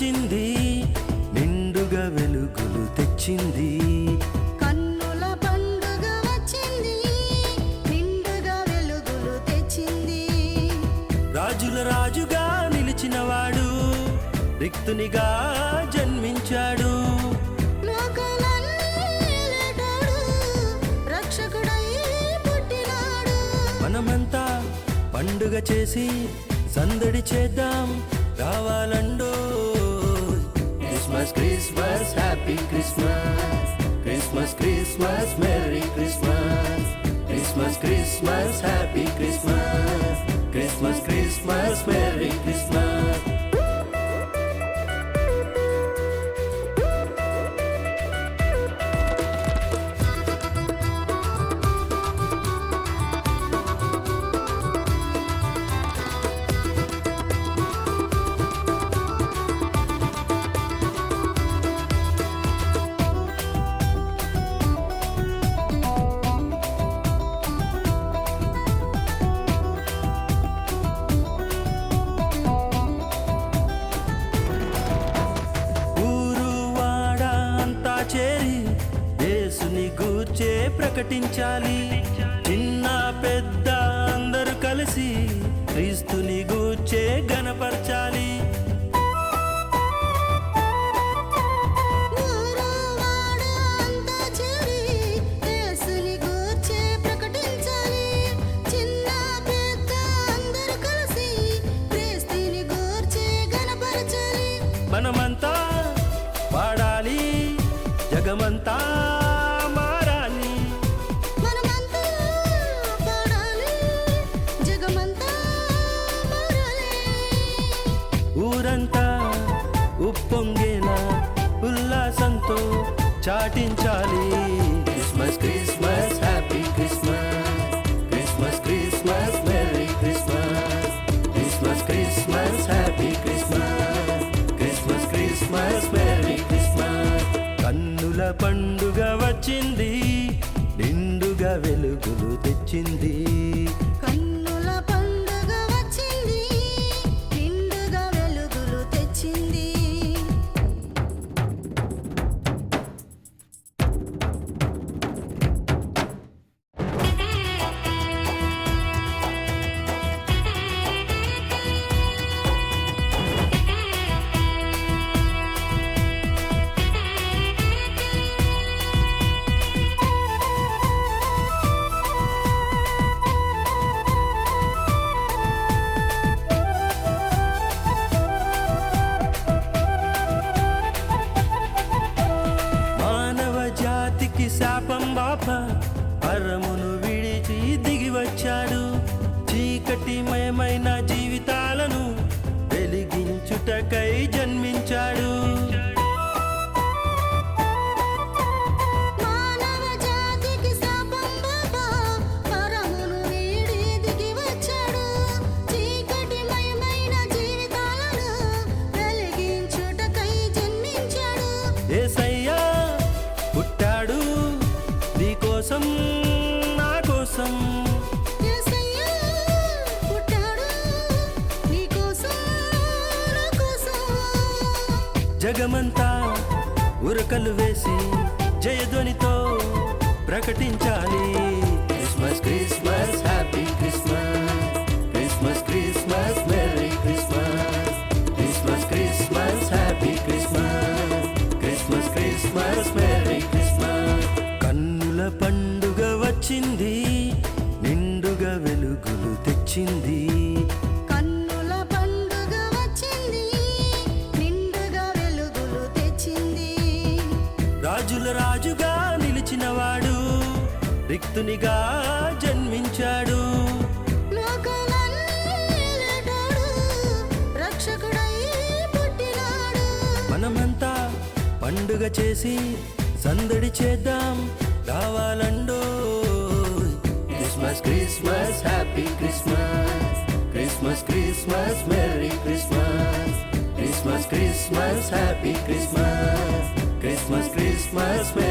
వచ్చింది నిండుగా వెలుగులు తెచ్చింది. కన్నుల పండుగ వచ్చింది నిండుగా వెలుగులు తెచ్చింది. రాజుల రాజుగా నిలిచినవాడు రిక్తునిగా జన్మించాడు. మనమంతా పండుగ చేసి సందడి చేద్దాం రావాలండో Christmas, Christmas, Happy Christmas. Christmas, Christmas, Merry Christmas. Christmas, Christmas, Happy చేరి యేసుని గూర్చే ప్రకటించాలి. చిన్న పెద్ద అందరూ కలిసి క్రీస్తుని గూర్చే గనపరచాలి ఊరు ఉల్లాసంతో చాటించాలి. Christmas Christmas happy Christmas. Christmas Christmas merry Christmas. Christmas Christmas happy Christmas. Christmas Christmas merry Christmas. కన్నుల పండు జగమంతా ఉరకలు వేసి జయధ్వనితో ప్రకటించాలి. క్రిస్మస్ క్రిస్మస్ హ్యాపీ రాజుగా నిలిచినవాడు రిక్తునిగా జన్మించాడు. మనమంతా పండుగ చేసి సందడి చేద్దాం. రావాలండో Christmas Christmas happy Christmas. Christmas Christmas merry Christmas. Christmas Christmas happy Christmas. Christmas Christmas